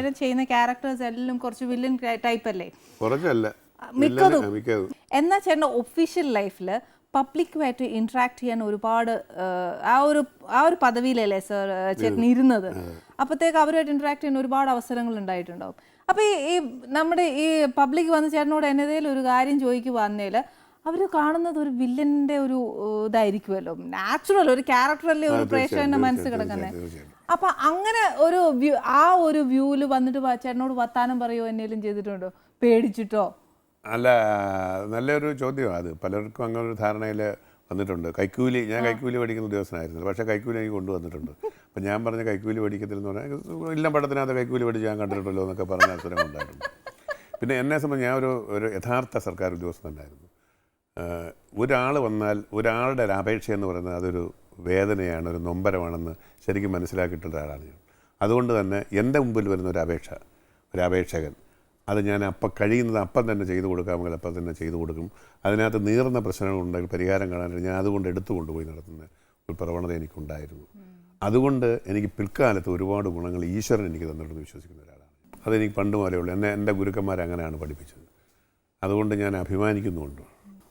ചേട്ടൻ ചെയ്യുന്ന ക്യാരക്ടേഴ്സ് എല്ലാം കുറച്ച് വില്ലൻ ടൈപ്പ് അല്ലേ? കുറച്ചല്ല. മിക്കതും. എന്നാൽ ചേട്ടന്റെ ഒഫീഷ്യൽ ലൈഫിൽ പബ്ലിക്കുമായിട്ട് ഇന്ററാക്ട് ചെയ്യാൻ ഒരുപാട് ആ, ഒരു ആ ഒരു പദവിയിലല്ലേ സർ ചേട്ടൻ ഇരുന്നത്? അപ്പോഴത്തേക്ക് അവരുമായിട്ട് ഇന്ററാക്ട് ചെയ്യാൻ ഒരുപാട് അവസരങ്ങൾ ഉണ്ടായിട്ടുണ്ടാവും. അപ്പോൾ ഈ നമ്മുടെ ഈ പബ്ലിക് വന്ന് ചേട്ടനോട് എന്നതേലും ഒരു കാര്യം ചോദിക്കുവാന്നേൽ അവർ കാണുന്നത് ഒരു വില്ലന്റെ ഒരു ഇതായിരിക്കുമല്ലോ. നാച്ചുറൽ ഒരു ക്യാരക്ടറല്ലേ ഒരു പ്രേക്ഷകന്റെ മനസ്സ് കിടക്കുന്നത്. അപ്പൊ അങ്ങനെ ഒരു വ്യൂ ആ ഒരു വ്യൂവിൽ വന്നിട്ട് ചേട്ടനോട് വർത്താനം പറയുമോ എന്നേലും ചെയ്തിട്ടുണ്ടോ? പേടിച്ചിട്ടോ? അല്ല നല്ലൊരു ചോദ്യമാണ് അത്. പലർക്കും അങ്ങനെ ഒരു ധാരണയിൽ വന്നിട്ടുണ്ട്. കൈക്കൂലി ഞാൻ കൈക്കൂലി പഠിക്കുന്ന ഉദ്യോഗസ്ഥനായിരുന്നു പക്ഷേ കൈക്കൂലി എനിക്ക് കൊണ്ടുവന്നിട്ടുണ്ട്. അപ്പം ഞാൻ പറഞ്ഞ കൈക്കൂലി പഠിക്കത്തില്ലെന്ന് പറഞ്ഞാൽ ഇല്ല പഠത്തിനകത്ത് കൈക്കൂലി പഠിച്ച് ഞാൻ കണ്ടിട്ടുണ്ടല്ലോ എന്നൊക്കെ പറഞ്ഞ അവസരം ഉണ്ടായിട്ടുണ്ട്. പിന്നെ എന്നെ സംബന്ധിച്ച് ഞാൻ ഒരു ഒരു യഥാർത്ഥ സർക്കാർ ഉദ്യോഗസ്ഥനായിരുന്നു ഒരാൾ വന്നാൽ ഒരാളുടെ ഒരു അപേക്ഷ എന്ന് പറയുന്നത് അതൊരു വേദനയാണ് ഒരു നൊമ്പരമാണെന്ന് ശരിക്കും മനസ്സിലാക്കിയിട്ടുള്ള ഒരാളാണ് ഞാൻ. അതുകൊണ്ട് തന്നെ എന്റെ മുമ്പിൽ വരുന്ന ഒരു അപേക്ഷ ഒരു അപേക്ഷകൻ അത് ഞാൻ അപ്പം കഴിയുന്നത് അപ്പം തന്നെ ചെയ്തു കൊടുക്കാമെങ്കിൽ അപ്പം തന്നെ ചെയ്തു കൊടുക്കും. അതിനകത്ത് നീറുന്ന പ്രശ്നങ്ങളുണ്ടെങ്കിൽ പരിഹാരം കാണാനായിട്ട് ഞാൻ അതുകൊണ്ട് എടുത്തു കൊണ്ടുപോയി നടത്തുന്ന ഒരു പ്രവണത എനിക്കുണ്ടായിരുന്നു. അതുകൊണ്ട് എനിക്ക് പിൽക്കാലത്ത് ഒരുപാട് ഗുണങ്ങൾ ഈശ്വരൻ എനിക്ക് തന്നിട്ടുണ്ടെന്ന് വിശ്വസിക്കുന്ന ഒരാളാണ് അതെനിക്ക് പണ്ട് മുതലേ ഉള്ളൂ. എന്നെ എന്റെ ഗുരുക്കന്മാർ അങ്ങനെയാണ് പഠിപ്പിച്ചത്. അതുകൊണ്ട് ഞാൻ അഭിമാനിക്കുന്നുണ്ട്.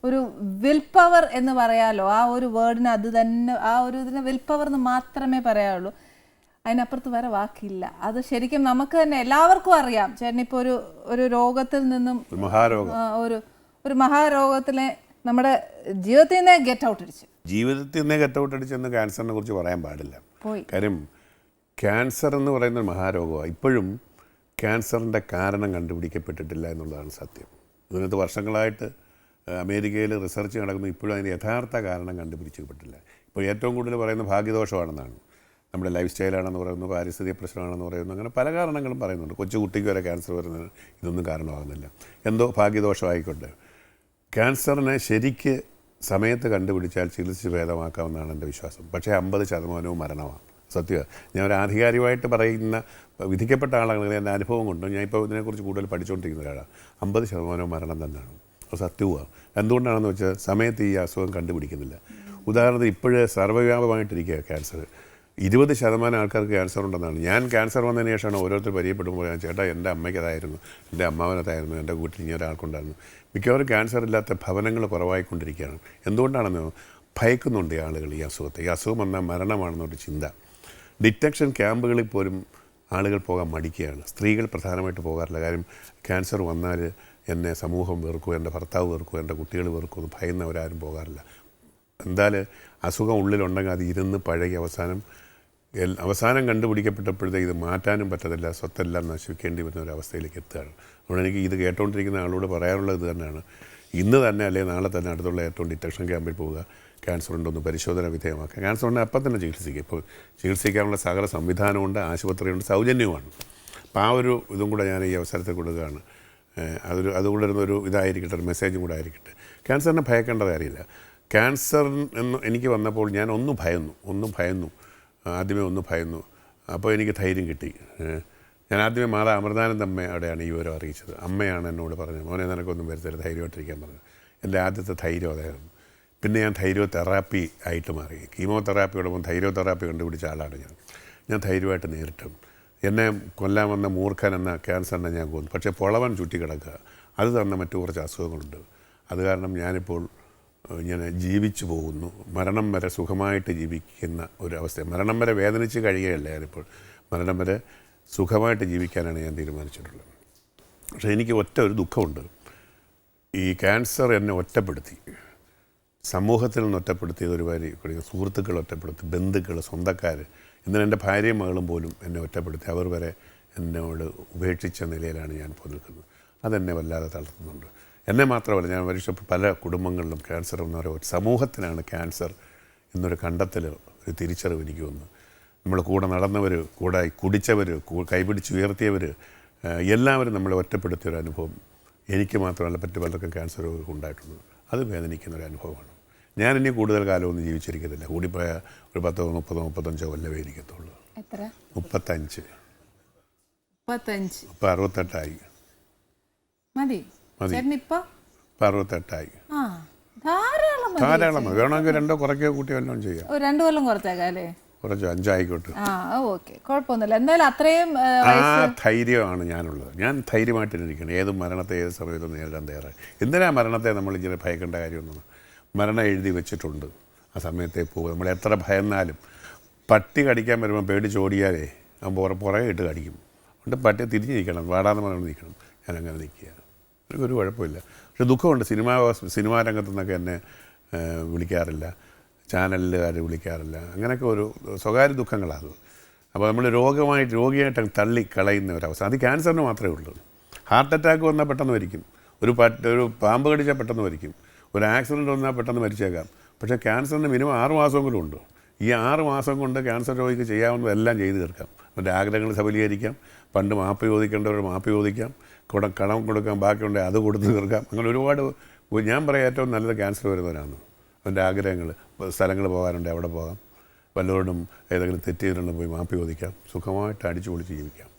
ഒരു വിൽ പവർ എന്ന് പറയാലോ ആ ഒരു വേർഡിന് അത് തന്നെ ആ ഒരു ഇതിന് വിൽ പവർ എന്ന് മാത്രമേ പറയാവുള്ളൂ. അതിനപ്പുറത്ത് വേറെ വാക്കില്ല. അത് ശരിക്കും നമുക്ക് തന്നെ എല്ലാവർക്കും അറിയാം. ചേട്ടൻ ഇപ്പോൾ ഒരു ഒരു രോഗത്തിൽ നിന്നും ഒരു ഒരു മഹാരോഗത്തിലെ നമ്മുടെ ജീവിതത്തിൽ നിന്നേ ഗെറ്റ് ഔട്ട് അടിച്ചു. ജീവിതത്തിൽ നിന്നേ ഗെറ്റ് ഔട്ട് അടിച്ചെന്ന് ക്യാൻസറിനെ കുറിച്ച് പറയാൻ പാടില്ല. കാര്യം ക്യാൻസർ എന്ന് പറയുന്ന മഹാരോഗമാണ് ഇപ്പോഴും ക്യാൻസറിന്റെ കാരണം കണ്ടുപിടിക്കപ്പെട്ടിട്ടില്ല എന്നുള്ളതാണ് സത്യം. ഇതിനകത്ത് വർഷങ്ങളായിട്ട് അമേരിക്കയിൽ റിസർച്ച് നടക്കുന്നു. ഇപ്പോഴും അതിന് യഥാർത്ഥ കാരണം കണ്ടുപിടിച്ചിട്ടില്ല. ഇപ്പോൾ ഏറ്റവും കൂടുതൽ പറയുന്ന ഭാഗ്യദോഷമാണെന്നാണ്. നമ്മുടെ ലൈഫ് സ്റ്റൈലാണെന്ന് പറയുന്നു പാരിസ്ഥിതിക പ്രശ്നമാണെന്ന് പറയുന്നു അങ്ങനെ പല കാരണങ്ങളും പറയുന്നുണ്ട്. കൊച്ചു കുട്ടിക്ക് വരെ ക്യാൻസർ വരുന്നതിന് ഇതൊന്നും കാരണമാകുന്നില്ല. എന്തോ ഭാഗ്യദോഷമായിക്കോട്ടെ ക്യാൻസറിനെ ശരിക്ക് സമയത്ത് കണ്ടുപിടിച്ചാൽ ചികിത്സിച്ച് ഭേദമാക്കാമെന്നാണ് എന്റെ വിശ്വാസം. പക്ഷേ അമ്പത് ശതമാനവും മരണമാണ്. സത്യം. ഞാൻ ഒരു ആധികാരികമായിട്ട് പറയുന്ന വിധിക്കപ്പെട്ട ആളാണെങ്കിൽ എന്റെ അനുഭവം കൊണ്ടും ഞാൻ ഇപ്പോൾ ഇതിനെക്കുറിച്ച് കൂടുതൽ പഠിച്ചുകൊണ്ടിരിക്കുന്ന ഒരാളാണ്. അമ്പത് ശതമാനവും മരണം തന്നെയാണ്. സത്യവുമാണ് എന്തുകൊണ്ടാണെന്ന് വെച്ചാൽ സമയത്ത് ഈ അസുഖം കണ്ടുപിടിക്കുന്നില്ല. ഉദാഹരണത്തിന് ഇപ്പോഴേ സർവവ്യാപകമായിട്ടിരിക്കുക ക്യാൻസർ. ഇരുപത് ശതമാനം ആൾക്കാർക്ക് ക്യാൻസർ ഉണ്ടെന്നാണ്. ഞാൻ ക്യാൻസർ വന്നതിന് ശേഷമാണ് ഓരോരുത്തർ പരിചയപ്പെടുമ്പോൾ ഞാൻ ചേട്ടാ എന്റെ അമ്മയ്ക്കതായിരുന്നു എന്റെ അമ്മാവനത്തായിരുന്നു എന്റെ വീട്ടിൽ ഇനി ഒരാൾക്കുണ്ടായിരുന്നു. മിക്കവാറും ക്യാൻസർ ഇല്ലാത്ത ഭവനങ്ങൾ കുറവായിക്കൊണ്ടിരിക്കുകയാണ്. എന്തുകൊണ്ടാണെന്ന് ഭയക്കുന്നുണ്ട് ഈ ആളുകൾ ഈ അസുഖത്തെ. ഈ അസുഖം വന്നാൽ മരണമാണെന്നൊരു ചിന്ത. ഡിറ്റക്ഷൻ ക്യാമ്പുകളിൽ പോലും ആളുകൾ പോകാൻ മടിക്കുകയാണ്. സ്ത്രീകൾ പ്രധാനമായിട്ട് പോകാറില്ല. കാര്യം ക്യാൻസർ വന്നാൽ എന്നെ സമൂഹം വെറുക്കും എന്റെ ഭർത്താവ് വെറുക്കും എന്റെ കുട്ടികൾ വെറുക്കും എന്ന് ഭയന്നവരാരും പോകാറില്ല. എന്തായാലും അസുഖം ഉള്ളിലുണ്ടെങ്കിൽ അത് ഇരുന്ന് പഴകി അവസാനം അവസാനം കണ്ടുപിടിക്കപ്പെട്ടപ്പോഴത്തേക്ക് ഇത് മാറ്റാനും പറ്റത്തില്ല സ്വത്തെല്ലാം നശിപ്പിക്കേണ്ടി വരുന്ന ഒരു അവസ്ഥയിലേക്ക് എത്തുകയാണ്. അതുകൊണ്ട് എനിക്ക് ഇത് കേട്ടുകൊണ്ടിരിക്കുന്ന ആളോട് പറയാനുള്ളത് ഇത് തന്നെയാണ്. ഇന്ന് തന്നെ അല്ലെങ്കിൽ നാളെ തന്നെ അടുത്തുള്ള ഏറ്റവും ഡിറ്റക്ഷൻ ക്യാമ്പിൽ പോവുക ക്യാൻസർ ഉണ്ടോന്ന് പരിശോധന വിധേയമാക്കുക. ക്യാൻസർ ഉണ്ടെങ്കിൽ അപ്പം തന്നെ ചികിത്സിക്കുക. ഇപ്പോൾ ചികിത്സിക്കാനുള്ള സകല സംവിധാനമുണ്ട് ആശുപത്രിയുണ്ട് സൗജന്യവുമാണ്. അപ്പോൾ ആ ഒരു ഇതും കൂടെ ഞാൻ ഈ അവസരത്തിൽ കൊടുക്കുകയാണ്. അതൊരു അതുകൂടെ ഒരു ഇതായിരിക്കട്ടെ ഒരു മെസ്സേജും കൂടെ ആയിരിക്കട്ടെ ക്യാൻസറിനെ ഭയക്കേണ്ട കാര്യമില്ല. ക്യാൻസർ എന്ന് എനിക്ക് വന്നപ്പോൾ ഞാൻ ഒന്ന് ഭയന്നു ഒന്ന് ഭയന്നു. ആദ്യമേ ഒന്ന് ഭയന്നു. അപ്പോൾ എനിക്ക് ധൈര്യം കിട്ടി. ഞാൻ ആദ്യമേ മാതാ അമൃതാനന്ദ അവിടെയാണ് ഈ വിവരം അറിയിച്ചത്. അമ്മയാണ് എന്നോട് പറഞ്ഞത് മോനെ നിനക്കൊന്നും വരുത്തരുത് ധൈര്യമായിട്ടിരിക്കാൻ പറഞ്ഞത് എന്റെ ആദ്യത്തെ ധൈര്യം അതായിരുന്നു. പിന്നെ ഞാൻ ധൈര്യ തെറാപ്പി ആയിട്ട് മാറി. കീമോതെറാപ്പിയോടൊപ്പം ധൈര്യ തെറാപ്പി കണ്ടുപിടിച്ച ആളാണ് ഞാൻ. ഞാൻ ധൈര്യമായിട്ട് നേരിട്ടും. എന്നെ കൊല്ലാൻ വന്ന മൂർഖൻ എന്ന ക്യാൻസറിനെ ഞാൻ കൊന്നു. പക്ഷേ പൊളവൻ ചുറ്റിക്കിടക്കുക. അത് തന്ന മറ്റു കുറച്ച് അസുഖങ്ങളുണ്ട്. അത് കാരണം ഞാനിപ്പോൾ ഇങ്ങനെ ജീവിച്ചു പോകുന്നു. മരണം വരെ സുഖമായിട്ട് ജീവിക്കുന്ന ഒരു അവസ്ഥ മരണം വരെ വേദനിച്ച് കഴിയുകയല്ല ഞാനിപ്പോൾ. മരണം വരെ സുഖമായിട്ട് ജീവിക്കാനാണ് ഞാൻ തീരുമാനിച്ചിട്ടുള്ളത്. പക്ഷേ എനിക്ക് ഒറ്റ ഒരു ദുഃഖമുണ്ട്. ഈ ക്യാൻസർ എന്നെ ഒറ്റപ്പെടുത്തി. സമൂഹത്തിൽ നിന്ന് ഒറ്റപ്പെടുത്തിയത് ഒരു വരി സുഹൃത്തുക്കൾ ഒറ്റപ്പെടുത്തി ബന്ധുക്കൾ സ്വന്തക്കാർ ഇന്നലെ എന്റെ ഭാര്യയും മകളും പോലും എന്നെ ഒറ്റപ്പെടുത്തി. അവർ വരെ എന്നോട് ഉപേക്ഷിച്ച നിലയിലാണ് ഞാൻ ഇപ്പോൾ നിൽക്കുന്നത്. അതെന്നെ വല്ലാതെ തളർത്തുന്നുണ്ട്. എന്നെ മാത്രമല്ല ഞാൻ പരീക്ഷ പല കുടുംബങ്ങളിലും ക്യാൻസർ എന്ന് പറയുന്ന സമൂഹത്തിനാണ് ക്യാൻസർ എന്നൊരു കണ്ടെത്തൽ ഒരു തിരിച്ചറിവ് എനിക്ക് വന്നു. നമ്മൾ കൂടെ നടന്നവർ കൂടെ കുടിച്ചവർ കൈപിടിച്ച് ഉയർത്തിയവർ എല്ലാവരും നമ്മളെ ഒറ്റപ്പെടുത്തിയ ഒരു അനുഭവം എനിക്ക് മാത്രമല്ല മറ്റു പലർക്കും ക്യാൻസർ ഉണ്ടായിട്ടുണ്ട്. അത് വേദനിക്കുന്ന ഒരു അനുഭവമാണ്. ഞാൻ ഇനി കൂടുതൽ കാലമൊന്നും ജീവിച്ചിരിക്കത്തില്ല. കൂടിപ്പോയ ഒരു പത്തോ മുപ്പതോ മുപ്പത്തഞ്ചോ കൊല്ലമേ ഇരിക്കത്തുള്ളൂ. മുപ്പത്തഞ്ച്. ഇപ്പം അറുപത്തെട്ടായി. മതി. ഇപ്പൊ? അറുപത്തെട്ടായി. ധാരാളം. വേണമെങ്കിൽ രണ്ടോ കുറയ്ക്കോ കൂട്ടിയോ എല്ലാം ചെയ്യാം. രണ്ടു കൊല്ലം കുറച്ചേക്കാം കുറച്ച് അഞ്ചായിക്കോട്ടെ. ആ ഓക്കെ. കുഴപ്പമൊന്നുമില്ല. എന്തായാലും അത്രയും ആ, ധൈര്യമാണ് ഞാനുള്ളത്. ഞാൻ ധൈര്യമായിട്ടിരിക്കണം ഏത് മരണത്തെ ഏത് സമയത്തും നേരിടാൻ തയ്യാറായി എന്തിനാ മരണത്തെ നമ്മൾ ഇങ്ങനെ ഭയക്കേണ്ട കാര്യമൊന്നും? മരണം എഴുതി വെച്ചിട്ടുണ്ട്. ആ സമയത്തെ പോകും നമ്മൾ എത്ര ഭയന്നാലും പട്ടി കടിക്കാൻ വരുമ്പോൾ പേടിച്ചോടിയാലേ അവൻ പുറ പുറകെ ഇട്ട് കടിക്കും. അതുകൊണ്ട് പട്ടി തിരിഞ്ഞ് നിൽക്കണം. വാടാന്ന് പറഞ്ഞു നിൽക്കണം. ഞാൻ അങ്ങനെ നിൽക്കുക എനിക്കൊരു കുഴപ്പമില്ല. പക്ഷെ ദുഃഖമുണ്ട്. സിനിമാ സിനിമാ രംഗത്തു നിന്നൊക്കെ എന്നെ വിളിക്കാറില്ല. ചാനലുകാർ വിളിക്കാറില്ല. അങ്ങനെയൊക്കെ ഒരു സ്വകാര്യ ദുഃഖങ്ങളാണ്. അപ്പോൾ നമ്മൾ രോഗമായിട്ട് രോഗിയായിട്ട് തള്ളി കളയുന്ന ഒരവസ്ഥ. അത് ക്യാൻസറിന് മാത്രമേ ഉള്ളൂ. ഹാർട്ട് അറ്റാക്ക് വന്നാൽ പെട്ടെന്ന് മരിക്കും. ഒരു പറ്റ് ഒരു പാമ്പ് കടിച്ചാൽ പെട്ടെന്ന് മരിക്കും. ഒരു ആക്സിഡന്റ് വന്നാൽ പെട്ടെന്ന് മരിച്ചേക്കാം. പക്ഷേ ക്യാൻസറിന് മിനിമം ആറ് മാസമെങ്കിലും ഉണ്ട്. ഈ ആറ് മാസം കൊണ്ട് ക്യാൻസർ രോഗിക്ക് ചെയ്യാവുന്നതെല്ലാം ചെയ്തു തീർക്കാം. അവന്റെ ആഗ്രഹങ്ങൾ സബലീകരിക്കാം പണ്ട് മാപ്പ് ചോദിക്കേണ്ടവർ മാപ്പ് ചോദിക്കാം. കുട കടം കൊടുക്കാം ബാക്കിയുണ്ടെങ്കിൽ അത് കൊടുത്ത് തീർക്കാം. അങ്ങനെ ഒരുപാട് ഞാൻ പറയാം ഏറ്റവും നല്ലത് ക്യാൻസർ വരുന്നവരാണ്. അവന്റെ ആഗ്രഹങ്ങൾ. സ്ഥലങ്ങൾ പോകാനുണ്ട് അവിടെ പോകാം. വല്ലവരോടും ഏതെങ്കിലും തെറ്റ് ചെയ്തിട്ടുണ്ടെങ്കിൽ പോയി മാപ്പി ചോദിക്കാം. സുഖമായിട്ട് അടിച്ചു പൊളിച്ച് ജീവിക്കാം.